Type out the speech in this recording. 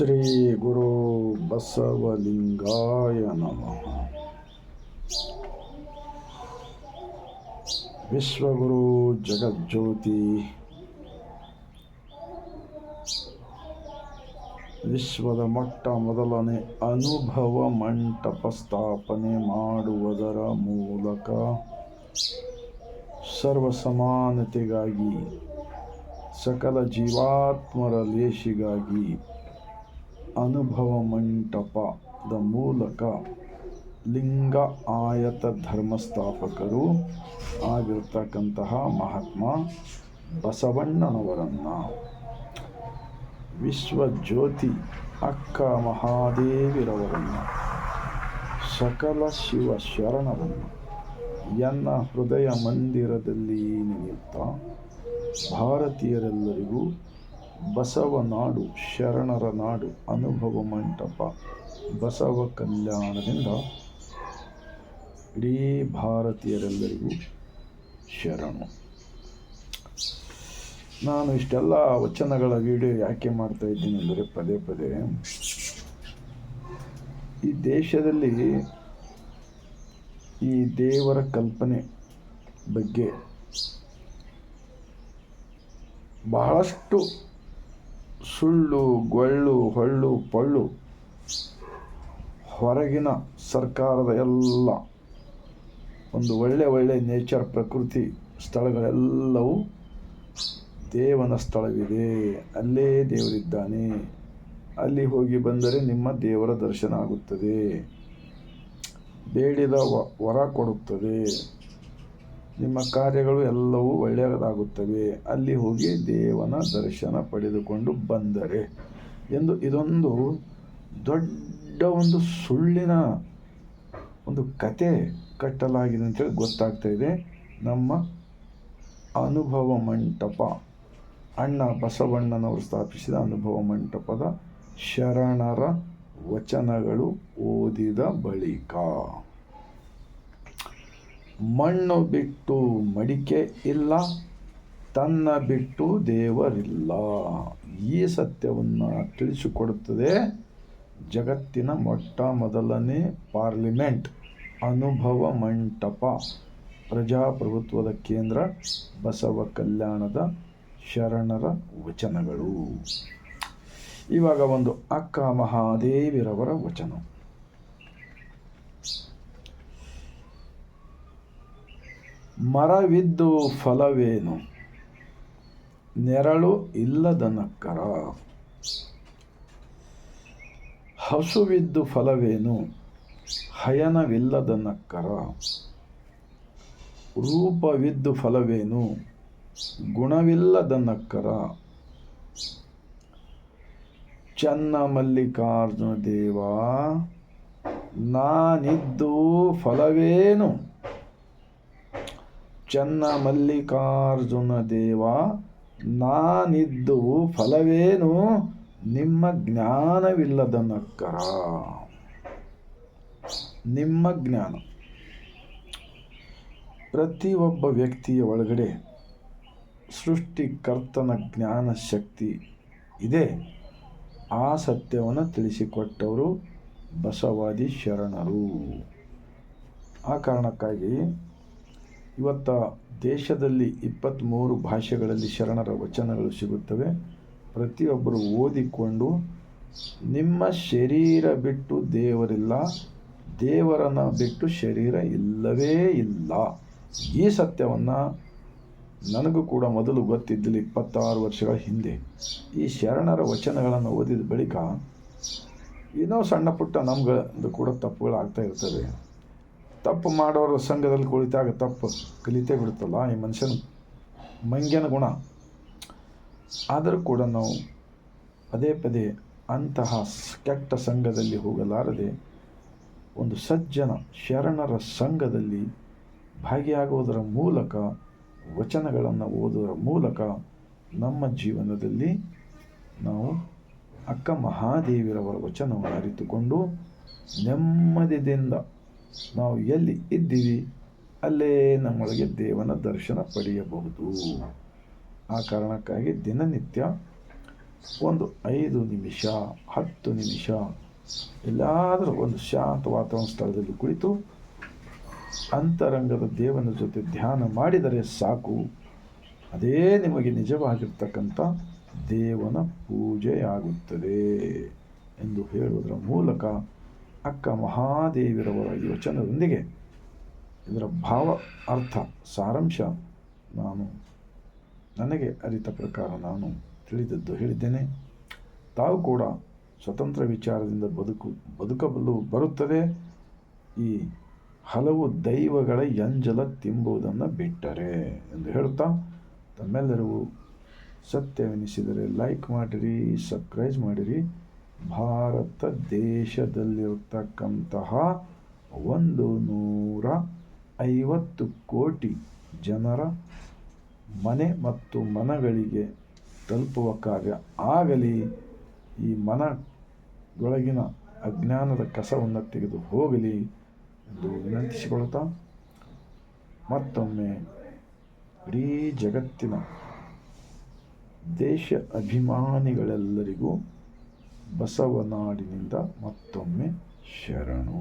ಶ್ರೀ ಗುರು ಬಸವಲಿಂಗಾಯ ನಮಃ. ವಿಶ್ವಗುರು ಜಗಜ್ಯೋತಿ. ವಿಶ್ವದ ಮೊಟ್ಟ ಮೊದಲನೇ ಅನುಭವ ಮಂಟಪ ಸ್ಥಾಪನೆ ಮಾಡುವುದರ ಮೂಲಕ ಸರ್ವ ಸಮಾನತೆಗಾಗಿ ಸಕಲ ಜೀವಾತ್ಮರ ಲೇಷಿಗಾಗಿ ಅನುಭವ ಮಂಟಪದ ಮೂಲಕ ಲಿಂಗ ಆಯತ ಧರ್ಮಸ್ಥಾಪಕರು ಆಗಿರ್ತಕ್ಕಂತಹ ಮಹಾತ್ಮ ಬಸವಣ್ಣನವರನ್ನು ವಿಶ್ವಜ್ಯೋತಿ ಅಕ್ಕ ಮಹಾದೇವಿರವರನ್ನು ಸಕಲ ಶಿವ ಶರಣರನ್ನು ಎನ್ನ ಹೃದಯ ಮಂದಿರದಲ್ಲಿ ನಿಮಿತ್ತ ಭಾರತೀಯರೆಲ್ಲರಿಗೂ ಬಸವ ನಾಡು, ಶರಣರ ನಾಡು, ಅನುಭವ ಮಂಟಪ, ಬಸವ ಕಲ್ಯಾಣದಿಂದ ಇಡೀ ಭಾರತೀಯರೆಲ್ಲರಿಗೂ ಶರಣು. ನಾನು ಇಷ್ಟೆಲ್ಲ ವಚನಗಳ ವಿಡಿಯೋ ಯಾಕೆ ಮಾಡ್ತಾ ಇದ್ದೀನಿ ಅಂದರೆ ಪದೇ ಪದೇ ಈ ದೇಶದಲ್ಲಿ ಈ ದೇವರ ಕಲ್ಪನೆ ಬಗ್ಗೆ ಬಹಳಷ್ಟು ಸುಳ್ಳು, ಗೊಳ್ಳು, ಹೊಳ್ಳು, ಪಳ್ಳು. ಹೊರಗಿನ ಸರ್ಕಾರದ ಎಲ್ಲ ಒಂದು ಒಳ್ಳೆ ಒಳ್ಳೆ ನೇಚರ್, ಪ್ರಕೃತಿ ಸ್ಥಳಗಳೆಲ್ಲವೂ ದೇವನ ಸ್ಥಳವಿದೆ. ಅಲ್ಲೇ ದೇವರಿದ್ದಾನೆ. ಅಲ್ಲಿ ಹೋಗಿ ಬಂದರೆ ನಿಮ್ಮ ದೇವರ ದರ್ಶನ ಆಗುತ್ತದೆ. ಬೇಡಿದ ವರ ಕೊಡುತ್ತದೆ. ನಿಮ್ಮ ಕಾರ್ಯಗಳು ಎಲ್ಲವೂ ಒಳ್ಳೆಯದಾಗುತ್ತವೆ. ಅಲ್ಲಿ ಹೋಗಿ ದೇವನ ದರ್ಶನ ಪಡೆದುಕೊಂಡು ಬಂದರೆ. ಎಂದು ಇದೊಂದು ದೊಡ್ಡ ಒಂದು ಸುಳ್ಳಿನ ಒಂದು ಕತೆ ಕಟ್ಟಲಾಗಿದೆ ಅಂತೇಳಿ ಗೊತ್ತಾಗ್ತಾ ಇದೆ. ನಮ್ಮ ಅನುಭವ ಮಂಟಪ, ಅಣ್ಣ ಬಸವಣ್ಣನವರು ಸ್ಥಾಪಿಸಿದ ಅನುಭವ ಮಂಟಪದ ಶರಣರ ವಚನಗಳು ಓದಿದ ಬಳಿಕ. ಮಣ್ಣು ಬಿಟ್ಟು ಮಡಿಕೆ ಇಲ್ಲ, ತನ್ನ ಬಿಟ್ಟು ದೇವರಿಲ್ಲ. ಈ ಸತ್ಯವನ್ನು ತಿಳಿಸಿಕೊಡುತ್ತದೆ ಜಗತ್ತಿನ ಮೊಟ್ಟ ಮೊದಲನೇ ಪಾರ್ಲಿಮೆಂಟ್, ಅನುಭವ ಮಂಟಪ. ಪ್ರಜಾಪ್ರಭುತ್ವದ ಕೇಂದ್ರ, ಬಸವ ಕಲ್ಯಾಣದ ಶರಣರ ವಚನಗಳು. ಇವಾಗ ಒಂದು ಅಕ್ಕ ಮಹಾದೇವಿರವರ ವಚನ. ಮರವಿದ್ದು ಫಲವೇನು? ನೆರಳು ಇಲ್ಲದ ನಕ್ಕರ ಹಸುವಿದ್ದು ಫಲವೇನು? ಹಯನವಿಲ್ಲದ ನಕ್ಕರ ರೂಪವಿದ್ದು ಫಲವೇನು? ಗುಣವಿಲ್ಲದ ನಕ್ಕರ ಚನ್ನ ಮಲ್ಲಿಕಾರ್ಜುನ ದೇವ, ನಾನಿದ್ದು ಫಲವೇನು? ಚನ್ನ ಮಲ್ಲಿಕಾರ್ಜುನ ದೇವ, ನಾನಿದ್ದು ಫಲವೇನು? ನಿಮ್ಮ ಜ್ಞಾನವಿಲ್ಲದ ನಕ್ಕರ ನಿಮ್ಮ ಜ್ಞಾನ. ಪ್ರತಿಯೊಬ್ಬ ವ್ಯಕ್ತಿಯ ಒಳಗಡೆ ಸೃಷ್ಟಿಕರ್ತನ ಜ್ಞಾನ ಶಕ್ತಿ ಇದೆ. ಆ ಸತ್ಯವನ್ನು ತಿಳಿಸಿಕೊಟ್ಟವರು ಬಸವಾದಿ ಶರಣರು. ಆ ಕಾರಣಕ್ಕಾಗಿ ಇವತ್ತ ದೇಶದಲ್ಲಿ ಇಪ್ಪತ್ತ್ಮೂರು ಭಾಷೆಗಳಲ್ಲಿ ಶರಣರ ವಚನಗಳು ಸಿಗುತ್ತವೆ. ಪ್ರತಿಯೊಬ್ಬರು ಓದಿಕೊಂಡು, ನಿಮ್ಮ ಶರೀರ ಬಿಟ್ಟು ದೇವರಿಲ್ಲ. ದೇವರನ್ನು ಬಿಟ್ಟು ಶರೀರ ಇಲ್ಲವೇ ಇಲ್ಲ. ಈ ಸತ್ಯವನ್ನು ನನಗೂ ಕೂಡ ಮೊದಲು ಗೊತ್ತಿದ್ದಿಲ್ಲ ಇಪ್ಪತ್ತಾರು ವರ್ಷಗಳ ಹಿಂದೆ. ಈ ಶರಣರ ವಚನಗಳನ್ನು ಓದಿದ ಬಳಿಕ, ಏನೋ ಸಣ್ಣ ಪುಟ್ಟ ನಮ್ಗೆ ಕೂಡ ತಪ್ಪುಗಳು ಆಗ್ತಾ ಇರ್ತವೆ. ತಪ್ಪು ಮಾಡೋರ ಸಂಘದಲ್ಲಿ ಕುಳಿತಾಗ ತಪ್ಪು ಕಲಿತೇ ಬಿಡುತ್ತಲ್ಲ ಈ ಮನುಷ್ಯನ ಮಂಗ್ಯನ ಗುಣ. ಆದರೂ ಕೂಡ ನಾವು ಪದೇ ಪದೇ ಅಂತಹ ಕೆಟ್ಟ ಸಂಘದಲ್ಲಿ ಹೋಗಲಾರದೆ ಒಂದು ಸಜ್ಜನ, ಶರಣರ ಸಂಘದಲ್ಲಿ ಭಾಗಿಯಾಗುವುದರ ಮೂಲಕ, ವಚನಗಳನ್ನು ಓದುವುದರ ಮೂಲಕ ನಮ್ಮ ಜೀವನದಲ್ಲಿ ನಾವು ಅಕ್ಕ ಮಹಾದೇವಿರವರ ವಚನವನ್ನು ಅರಿತುಕೊಂಡು ನೆಮ್ಮದಿಯಿಂದ ನಾವು ಎಲ್ಲಿ ಇದ್ದೀವಿ, ಅಲ್ಲೇ ನಮ್ಮೊಳಗೆ ದೇವನ ದರ್ಶನ ಪಡೆಯಬಹುದು. ಆ ಕಾರಣಕ್ಕಾಗಿ ದಿನನಿತ್ಯ ಒಂದು ಐದು ನಿಮಿಷ, ಹತ್ತು ನಿಮಿಷ, ಎಲ್ಲಾದರೂ ಒಂದು ಶಾಂತ ವಾತಾವರಣ ಸ್ಥಳದಲ್ಲಿ ಕುಳಿತು ಅಂತರಂಗದ ದೇವನ ಜೊತೆ ಧ್ಯಾನ ಮಾಡಿದರೆ ಸಾಕು. ಅದೇ ನಿಮಗೆ ನಿಜವಾಗಿರ್ತಕ್ಕಂಥ ದೇವನ ಪೂಜೆಯಾಗುತ್ತದೆ ಎಂದು ಹೇಳುವುದರ ಮೂಲಕ ಅಕ್ಕ ಮಹಾದೇವಿರವರ ಈ ವಚನದೊಂದಿಗೆ ಇದರ ಭಾವ, ಅರ್ಥ, ಸಾರಾಂಶ ನಾನು ನನಗೆ ಅರಿತ ಪ್ರಕಾರ ನಾನು ತಿಳಿದದ್ದು ಹೇಳಿದ್ದೇನೆ. ತಾವು ಕೂಡ ಸ್ವತಂತ್ರ ವಿಚಾರದಿಂದ ಬದುಕು, ಬದುಕಬಲ್ಲು ಬರುತ್ತದೆ. ಈ ಹಲವು ದೈವಗಳ ಎಂಜಲ ತಿಂಬುವುದನ್ನು ಬಿಟ್ಟರೆ ಎಂದು ಹೇಳುತ್ತಾ ತಮ್ಮೆಲ್ಲರಿಗೂ ಸತ್ಯವೆನಿಸಿದರೆ ಲೈಕ್ ಮಾಡಿರಿ ಸಬ್ಸ್ಕ್ರೈಬ್ ಮಾಡಿರಿ. ಭಾರತ ದೇಶದಲ್ಲಿರ್ತಕ್ಕಂತಹ ಒಂದು ನೂರ ಐವತ್ತು ಕೋಟಿ ಜನರ ಮನೆ ಮತ್ತು ಮನಗಳಿಗೆ ತಲುಪುವ ಕಾರ್ಯ. ಆಗಲಿ, ಈ ಮನದೊಳಗಿನ ಅಜ್ಞಾನದ ಕಸವನ್ನು ತೆಗೆದು ಹೋಗಲಿ ಎಂದು ವಿನಂತಿಸಿಕೊಳ್ತಾ ಮತ್ತೊಮ್ಮೆ ಇಡೀ ಜಗತ್ತಿನ ದೇಶ ಅಭಿಮಾನಿಗಳೆಲ್ಲರಿಗೂ ಬಸವನಾಡಿನಿಂದ ಮತ್ತೊಮ್ಮೆ ಶರಣು.